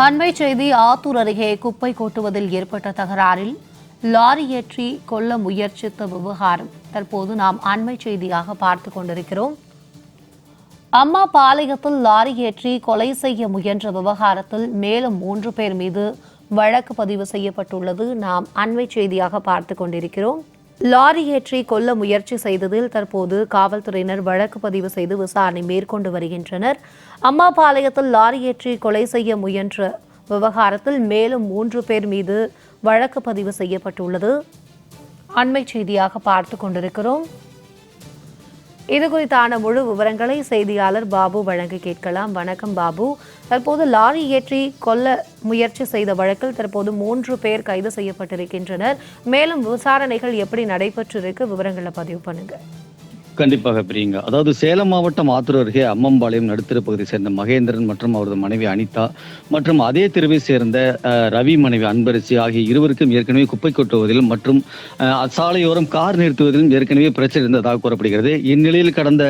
அண்மை செய்தி ஆத்தூர் அருகே குப்பை கொட்டுவதில் ஏற்பட்ட தகராறில் லாரி ஏற்றி கொல்ல முயற்சித்த விவகாரம். தற்போது நாம் அண்மை செய்தியாக பார்த்து கொண்டிருக்கிறோம். அம்மா பாளையத்தில் லாரி ஏற்றி கொலை செய்ய முயன்ற விவகாரத்தில் மேலும் மூன்று பேர் மீது வழக்கு பதிவு செய்யப்பட்டுள்ளது. நாம் அண்மை செய்தியாக பார்த்து கொண்டிருக்கிறோம். லாரி ஏற்றி கொல்ல முயற்சி செய்ததில் தற்போது காவல்துறையினர் வழக்கு பதிவு செய்து விசாரணை மேற்கொண்டு வருகின்றனர். அம்மாபாளையத்தில் லாரி ஏற்றி கொலை செய்ய முயன்ற விவகாரத்தில் மேலும் மூன்று பேர் மீது வழக்கு பதிவு செய்யப்பட்டுள்ளது. அண்மை செய்தியாக பார்த்து கொண்டிருக்கிறோம். இது குறித்தான முழு விவரங்களை செய்தியாளர் பாபு வழங்க கேட்கலாம். வணக்கம் பாபு. தற்போது லாரி ஏற்றி கொல்ல முயற்சி செய்த வழக்கில் தற்போது மூன்று பேர் கைது செய்யப்பட்டிருக்கின்றனர். மேலும் விசாரணைகள் எப்படி நடைபெற்றிருக்கு? விவரங்களை பதிவு பண்ணுங்க. கண்டிப்பாக பிரியங்கா. அதாவது சேலம் மாவட்டம் ஆத்தூர் அருகே அம்மம்பாளையம் நடுத்தர பகுதியை சேர்ந்த மகேந்திரன் மற்றும் அவரது மனைவி அனிதா மற்றும் அதே தெருவை சேர்ந்த ரவி மனைவி அன்பரசி ஆகிய இருவருக்கும் ஏற்கனவே குப்பை கொட்டுவதிலும் மற்றும் சாலையோரம் கார் நிறுத்துவதிலும் ஏற்கனவே பிரச்சனை இருந்ததாக கூறப்படுகிறது. இந்நிலையில் கடந்த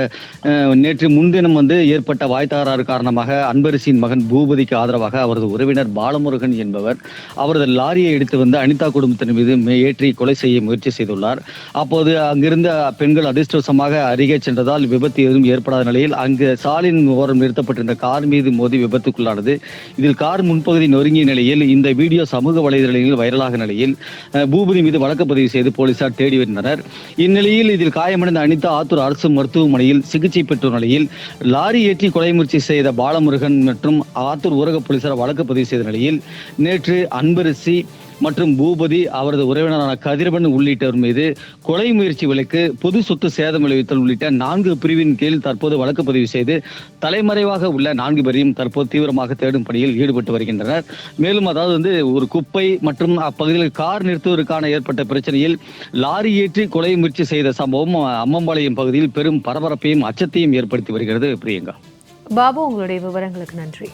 நேற்று முன்தினம் வந்து ஏற்பட்ட வாய்த்தாராறு காரணமாக அன்பரசியின் மகன் பூபதிக்கு ஆதரவாக அவரது உறவினர் பாலமுருகன் என்பவர் அவரது லாரியை எடுத்து வந்து அனிதா குடும்பத்தின் மீது ஏற்றி கொலை செய்ய முயற்சி செய்துள்ளார். அப்போது அங்கிருந்த பெண்கள் அதிர்ஷ்டவசமாக அருகே சென்றதால் விபத்து எதுவும் ஏற்படாத நிலையில் அங்கு சாலையின் ஓரம் நிறுத்தப்பட்டிருந்த கார் மீது மோதி விபத்துக்குள்ளானது. இதில் கார் முன்பகுதி நொறுங்கிய நிலையில் இந்த வீடியோ சமூக வலைதளங்களில் வைரலாக நிலையில் பூபதி மீது வழக்கு பதிவு செய்து போலீசார் தேடி வந்தனர் இந்நிலையில் இதில் காயமடைந்த அனிதா ஆத்தூர் அரசு மருத்துவமனையில் சிகிச்சை பெற்ற நிலையில் லாரி ஏற்றி கொலை முயற்சி செய்த பாலமுருகன் மற்றும் ஆத்தூர் ஊரக போலீசார் வழக்கு பதிவு செய்த நிலையில் நேற்று அன்பரசி மற்றும் பூபதி அவரது உறவினரான கதிரவன் உள்ளிட்டோர் மீது கொலை முயற்சி வழக்கு பொது சொத்து சேதம் விளைவித்தல் உள்ளிட்ட நான்கு பிரிவின் கீழ் தற்போது வழக்கு பதிவு செய்து தலைமறைவாக உள்ள நான்கு பேரையும் தற்போது தீவிரமாக தேடும் பணியில் ஈடுபட்டு வருகின்றனர். மேலும் அதாவது வந்து ஒரு குப்பை மற்றும் அப்பகுதியில் கார் நிறுத்துவதற்கான ஏற்பட்ட பிரச்சனையில் லாரி ஏற்றி கொலை முயற்சி செய்த சம்பவம் அம்மம்பாளையம் பகுதியில் பெரும் பரபரப்பையும் அச்சத்தையும் ஏற்படுத்தி வருகிறது. பிரியங்கா. பாபு உங்களுடைய விவரங்களுக்கு நன்றி.